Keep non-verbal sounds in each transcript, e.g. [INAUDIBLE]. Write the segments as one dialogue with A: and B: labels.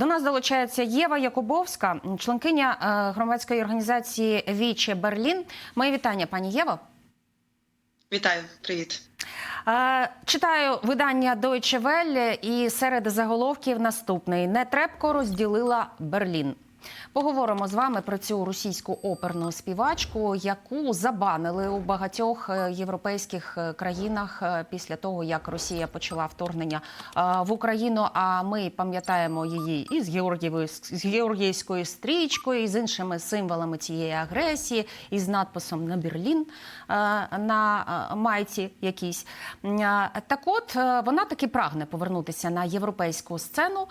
A: До нас долучається Єва Якубовська, членкиня е, громадської організації Віче Берлін. Моє вітання, пані Єво.
B: Вітаю, привіт.
A: Е, Читаю видання Deutsche Welle і серед заголовків наступний: Нетребко розділила Берлін. Поговоримо з вами про цю російську оперну співачку, яку забанили у багатьох е, європейських е, країнах е, після того, як Росія почала вторгнення в Україну. А ми пам'ятаємо її і з Георгієвою з Георгіївською стрічкою, і з іншими символами цієї агресії, і з надписом на Берлін на майці якійсь. Так, от вона таки прагне повернутися на європейську сцену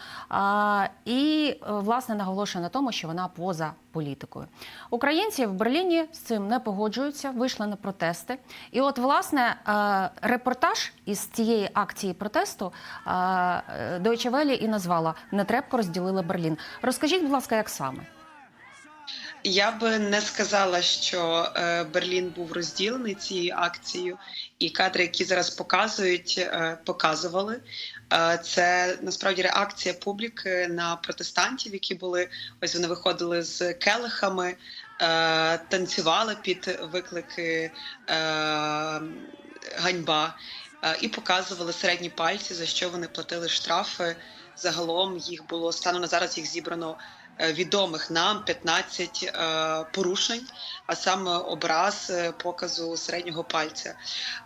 A: і власне наголошує на тому, що вона поза політикою. Українці в Берліні з цим не погоджуються, вийшли на протести. І от, власне, е, репортаж із цієї акції протесту е, е, Deutsche Welle і назвала Нетребко розділила Берлін. Розкажіть, будь ласка, як саме?
B: Я би не сказала, що е, Берлін був розділений цією акцією, і кадри, які зараз показують, е, показували. Е, це насправді реакція публіки на протестантів, які були ось вони виходили з келихами, танцювали під виклики ганьба і показували середні пальці, за що вони платили штрафи. Загалом їх було станом на зараз їх зібрано відомих нам 15 е, порушень, а саме образ е, показу середнього пальця.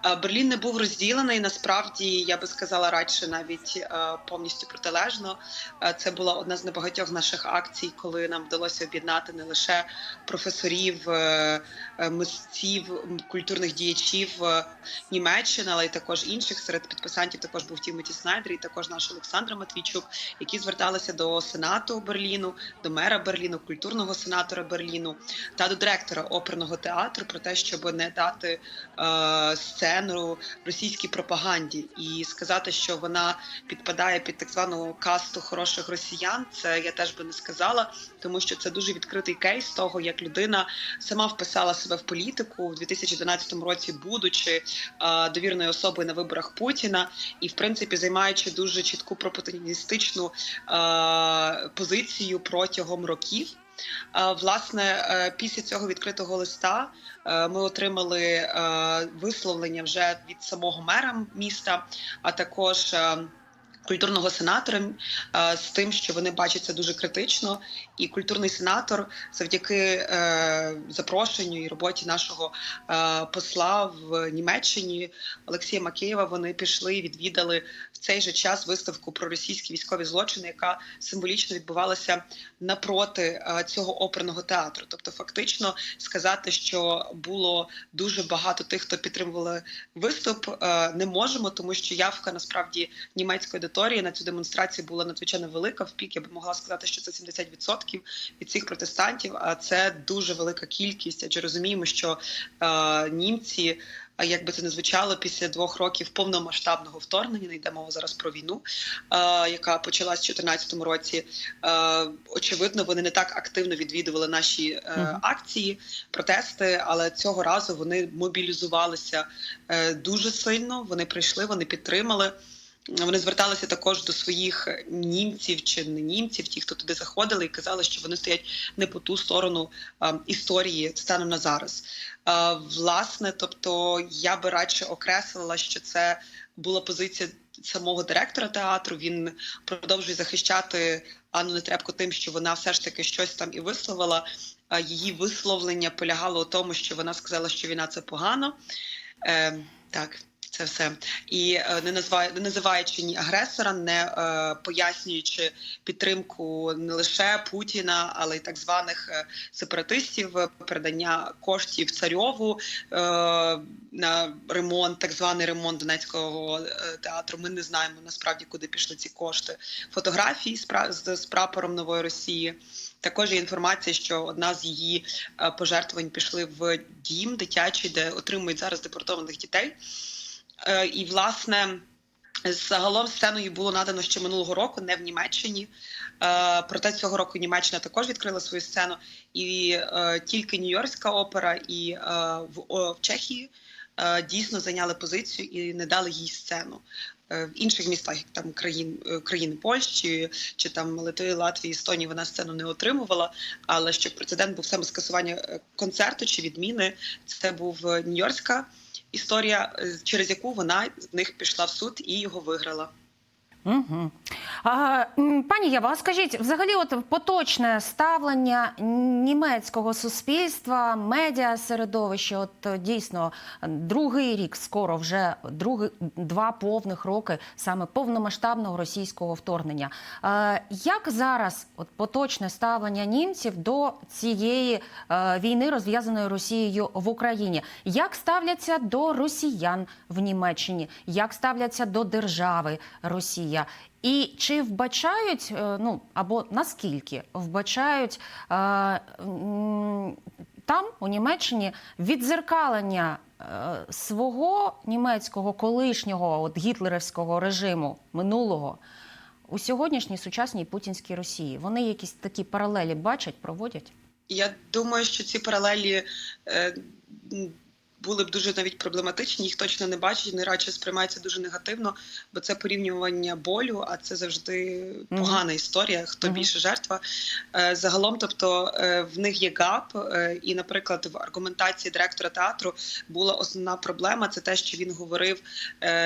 B: Е, Берлін не був розділений. Насправді я би сказала радше навіть е, повністю протилежно. Е, Це була одна з небагатьох наших акцій, коли нам вдалося об'єднати не лише професорів, е, е, митців, культурних діячів е, Німеччини, але й також інших серед підписантів. Також був Тімоті Снайдер і також наш Олександр Матвійчук, які зверталися до сенату Берліну, до мера Берліну, культурного сенатора Берліну та до директора оперного театру про те, щоб не дати е, сцену російській пропаганді і сказати, що вона підпадає під так звану касту хороших росіян. Це я теж би не сказала, тому що це дуже відкритий кейс того, як людина сама вписала себе в політику у 2012 році, будучи е, довірною особою на виборах Путіна, і в принципі займаючи дуже чітку пропагандистичну е, позицію протягом років. Е, Власне, е, після цього відкритого листа е, ми отримали висловлення вже від самого мера міста, а також культурного сенатора з тим, що вони бачаться дуже критично. І культурний сенатор, завдяки е, запрошенню і роботі нашого е, посла в Німеччині Олексія Макеєва, вони пішли і відвідали в цей же час виставку про російські військові злочини, яка символічно відбувалася напроти е, цього оперного театру. Тобто, фактично сказати, що було дуже багато тих, хто підтримували виступ, е, не можемо, тому що явка насправді німецької аудиторії на цю демонстрацію була надзвичайно велика. В пік я би могла сказати, що це 70% від цих протестантів. А це дуже велика кількість. Адже розуміємо, що е, німці. А як би це не звучало після двох років повномасштабного вторгнення, не йде мова зараз про війну, е, яка почалась в 2014 році. Е, очевидно, вони не так активно відвідували наші е, акції, протести, але цього разу вони мобілізувалися е, дуже сильно. Вони прийшли, вони підтримали. Вони зверталися також до своїх німців чи не німців, ті, хто туди заходили, і казали, що вони стоять не по ту сторону е, історії станом на зараз. Е, власне, тобто я би радше окреслила, що це була позиція самого директора театру. Він продовжує захищати Анну Нетребко тим, що вона все ж таки щось там і висловила. Е, Її висловлення полягало у тому, що вона сказала, що війна це погано. Е, так. Це все і е, не називає, не називаючи ні агресора, не е, пояснюючи підтримку не лише Путіна, але й так званих е, сепаратистів, передання коштів царьову на ремонт, так званий ремонт Донецького театру. Ми не знаємо насправді, куди пішли ці кошти. Фотографії з, прапором нової Росії. Також є інформація, що одна з її пожертвувань пішли в дім дитячий, де отримують зараз депортованих дітей. Е, І власне. Загалом сценою було надано ще минулого року, не в Німеччині. Е, проте цього року Німеччина також відкрила свою сцену, і е, тільки Нью-Йоркська опера і в, Чехії дійсно зайняли позицію і не дали їй сцену. в інших містах, як там країн країни Польщі чи там Литви, Латвії, Естонії, вона сцену не отримувала. Але щоб прецедент був саме скасування концерту чи відміни, це був Нью-Йоркська історія, е, через яку вона в них пішла в суд і його виграла.
A: Угу. А, пані Єва, а скажіть, взагалі, от поточне ставлення німецького суспільства, медіа середовище, от е, дійсно другий рік, скоро вже другий два повних роки саме повномасштабного російського вторгнення. А, як зараз от поточне ставлення німців до цієї е, війни, розв'язаної Росією в Україні? Як ставляться до росіян в Німеччині? Як ставляться до держави Росія? І чи вбачають, е, ну або наскільки вбачають е, там, у Німеччині, відзеркалення е, свого німецького колишнього от гітлерівського режиму минулого у сьогоднішній сучасній путінській Росії? Вони якісь такі паралелі бачать, проводять?
B: Я думаю, що ці паралелі були б дуже навіть проблематичні, їх точно не бачать, вони радше сприймаються дуже негативно, бо це порівнювання болю, а це завжди погана історія, хто
A: Мгм.
B: більше жертва. Е, загалом, тобто е, в них є гап, е, і, наприклад, в аргументації директора театру була основна проблема. Це те, що він говорив,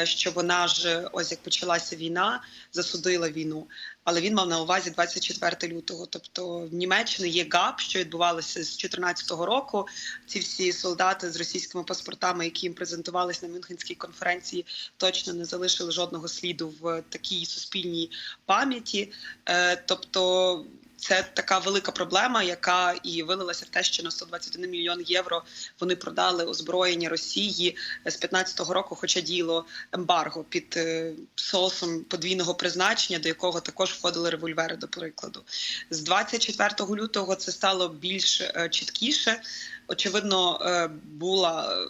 B: що вона ж ось як почалася війна, засудила війну. Але він мав на увазі 24 лютого. Тобто в Німеччині є ГАП, що відбувалося з 2014 року. Ці всі солдати з російськими паспортами, які їм презентувалися на Мюнхенській конференції, точно не залишили жодного сліду в такій суспільній пам'яті. Е, тобто. Це така велика проблема, яка і вилилася в те, що на 121 мільйон євро вони продали озброєння Росії з 15-го року, хоча діяло ембарго під е, соусом подвійного призначення, до якого також входили револьвери, до прикладу. З 24 лютого це стало більш е, чіткіше. Очевидно, е, була.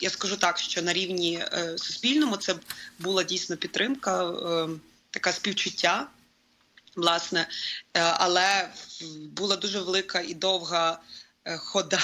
B: Я скажу так, що на рівні е, суспільному це була дійсно підтримка, е, така співчуття, власне, Е, але була дуже велика і довга хода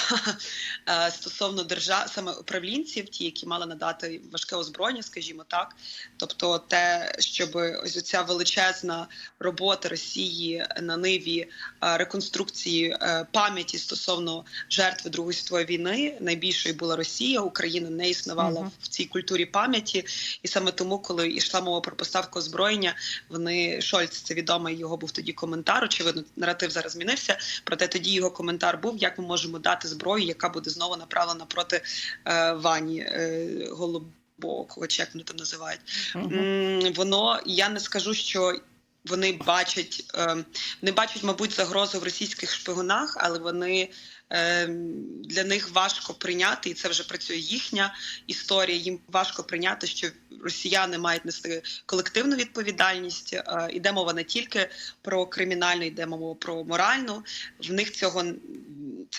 B: е, стосовно держав, саме управлінців, ті, які мали надати важке озброєння, скажімо так. Тобто, те, щоб ось ця величезна робота Росії на ниві е, реконструкції е, пам'яті стосовно жертви Другої світової війни, найбільшою була Росія, Україна не існувала
A: Мгм.
B: в цій культурі пам'яті, і саме тому, коли йшла мова про поставку озброєння, вони Шольц, це відомий його був тоді коментар. Очевидно, наратив зараз змінився. Проте тоді його коментар був: як ми можемо дати зброю, яка буде знову направлена проти е, Вані е, Голубокого, чи як вони там називають.
A: Мгм.
B: М, Воно я не скажу, що. Вони бачать, е, вони бачать, мабуть, загрозу в російських шпигунах, але вони е, для них важко прийняти, і це вже працює їхня історія. Їм важко прийняти, що росіяни мають нести колективну відповідальність. Е, Іде мова не тільки про кримінальну, йде мова про моральну. В них цього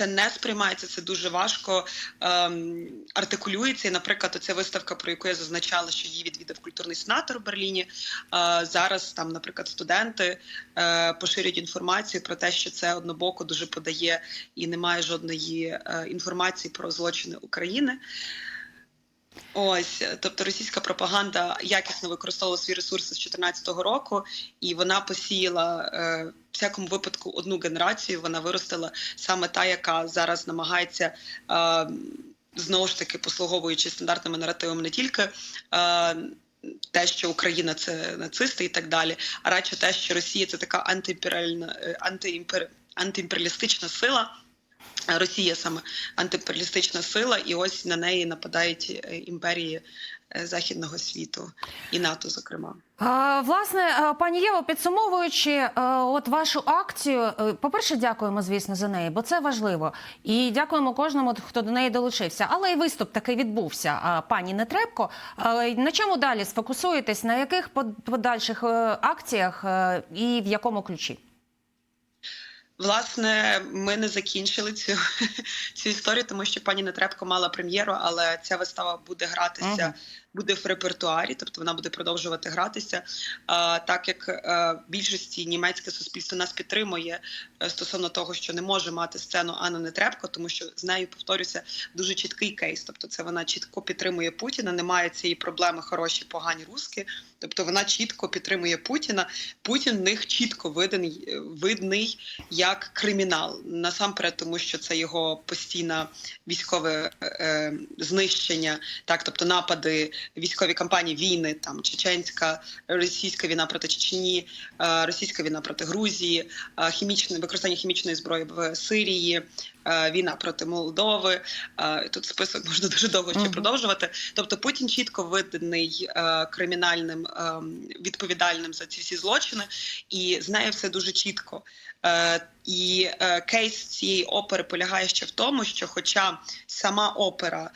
B: це не сприймається. Це дуже важко ем, артикулюється. І, наприклад, оця виставка, про яку я зазначала, що її відвідав культурний сенатор у Берліні. Е, зараз там, наприклад, студенти е, поширюють інформацію про те, що це однобоко дуже подає і немає жодної е, інформації про злочини України. Ось, тобто російська пропаганда якісно використовувала свої ресурси з 2014 року, і вона посіяла е, в всякому випадку одну генерацію. Вона виростила саме та, яка зараз намагається е, знову ж таки послуговуючись стандартними наративами, не тільки. Е, те, що Україна це нацисти і так далі, а радше те, що Росія це така антиімперіальна е, антиімпер, антиімперіалістична сила. Росія саме антиімперіалістична сила, і ось на неї нападають е, імперії е, західного світу і НАТО, зокрема.
A: Власне, е, пані Єво, підсумовуючи от вашу акцію, е, по-перше, дякуємо, звісно, за неї, бо це важливо. І дякуємо кожному, хто до неї долучився. Але і виступ такий відбувся. Пані Нетребко, на чому далі сфокусуєтесь? На яких под- подальших акціях і в якому ключі?
B: Власне, ми не закінчили цю, [LAUGHS] цю історію, тому що пані Нетребко мала прем'єру, але ця вистава буде гратися. Буде в репертуарі, тобто вона буде продовжувати гратися. Так як е, більшості німецьке суспільство нас підтримує е, стосовно того, що не може мати сцену Анна Нетребко, тому що з нею повторюся дуже чіткий кейс. Тобто, це вона чітко підтримує Путіна. Немає цієї проблеми хороші, погані руски. Тобто вона чітко підтримує Путіна. Путін в них чітко виданий, е, видний як кримінал. Насамперед, тому що це його постійне військове е, знищення, так тобто напади, військові кампанії, війни, там чеченська, російська війна проти Чечні, е, російська війна проти Грузії, е, хімічне використання хімічної зброї в Сирії. Е, Війна проти Молдови, Е, тут список [LAUGHS] можна дуже довго ще продовжувати. Тобто Путін чітко виданий е, кримінальним відповідальним за ці всі злочини, і знає все дуже чітко. І кейс цієї опери полягає ще в тому, що, хоча сама опера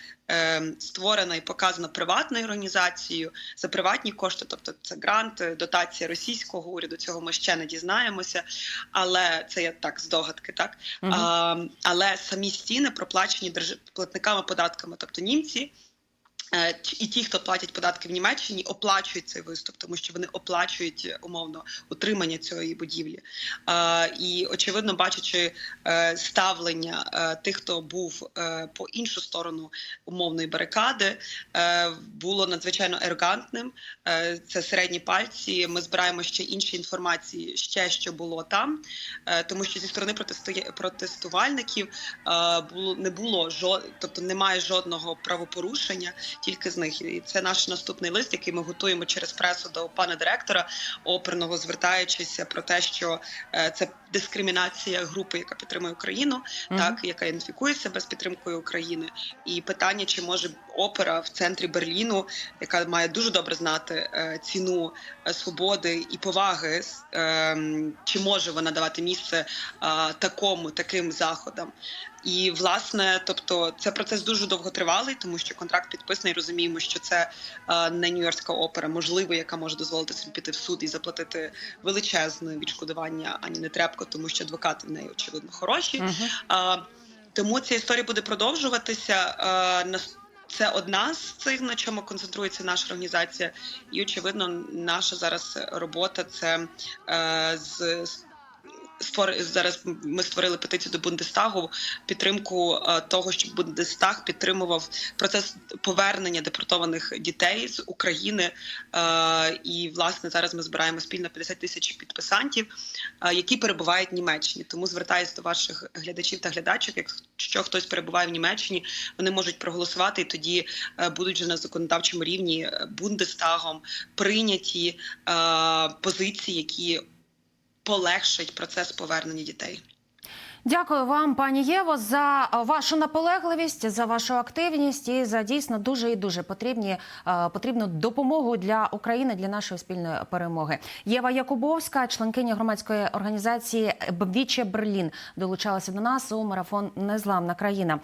B: створена і показана приватною організацією за приватні кошти, тобто це грант, дотація російського уряду, цього ми ще не дізнаємося, але це я так здогадки, так а, але самі стіни проплачені держ... платниками податками, тобто німці. Е, І ті, хто платять податки в Німеччині, оплачують цей виступ, тому що вони оплачують е, умовно утримання цієї будівлі. Е, І очевидно, бачачи ставлення тих, хто був по іншу сторону умовної барикади, було надзвичайно арогантним. Це середні пальці. Ми збираємо ще інші інформації, ще що було там, тому що зі сторони протестувальників було не було жо, тобто немає жодного правопорушення, тільки з них. І це наш наступний лист, який ми готуємо через пресу до пана директора оперного, звертаючися про те, що е, це дискримінація групи, яка підтримує Україну,
A: Мгм.
B: так яка ідентифікує себе з підтримкою України, і питання, чи може опера в центрі Берліну, яка має дуже добре знати е, ціну е, свободи і поваги, ем, чи може вона давати місце такому таким заходам. І власне, тобто, це процес дуже довготривалий, тому що контракт підписаний. Розуміємо, що це е, не Нью-Йоркська опера, можливо, яка може дозволити собі піти в суд і заплатити величезне відшкодування ані не трепко, тому що адвокати в неї очевидно хороші. А, тому ця історія буде продовжуватися. А, нас- це одна з цих, на чому концентрується наша організація, і очевидно, наша зараз робота це е, з. Створ- зараз ми створили петицію до Бундестагу підтримку е, того, щоб Бундестаг підтримував процес повернення депортованих дітей з України. Е, і власне зараз ми збираємо спільно 50 тисяч підписантів, е, які перебувають в Німеччині. Тому звертаюся до ваших глядачів та глядачок. Якщо хтось перебуває в Німеччині, вони можуть проголосувати, і тоді будуть вже на законодавчому рівні Бундестагом прийняті позиції, які полегшать процес повернення дітей.
A: Дякую вам, пані Єво, за вашу наполегливість, за вашу активність і за дійсно дуже і дуже потрібні е, потрібну допомогу для України для нашої спільної перемоги. Єва Якубовська, членкиня громадської організації Віче Берлін, долучалася до нас у марафон Незламна країна.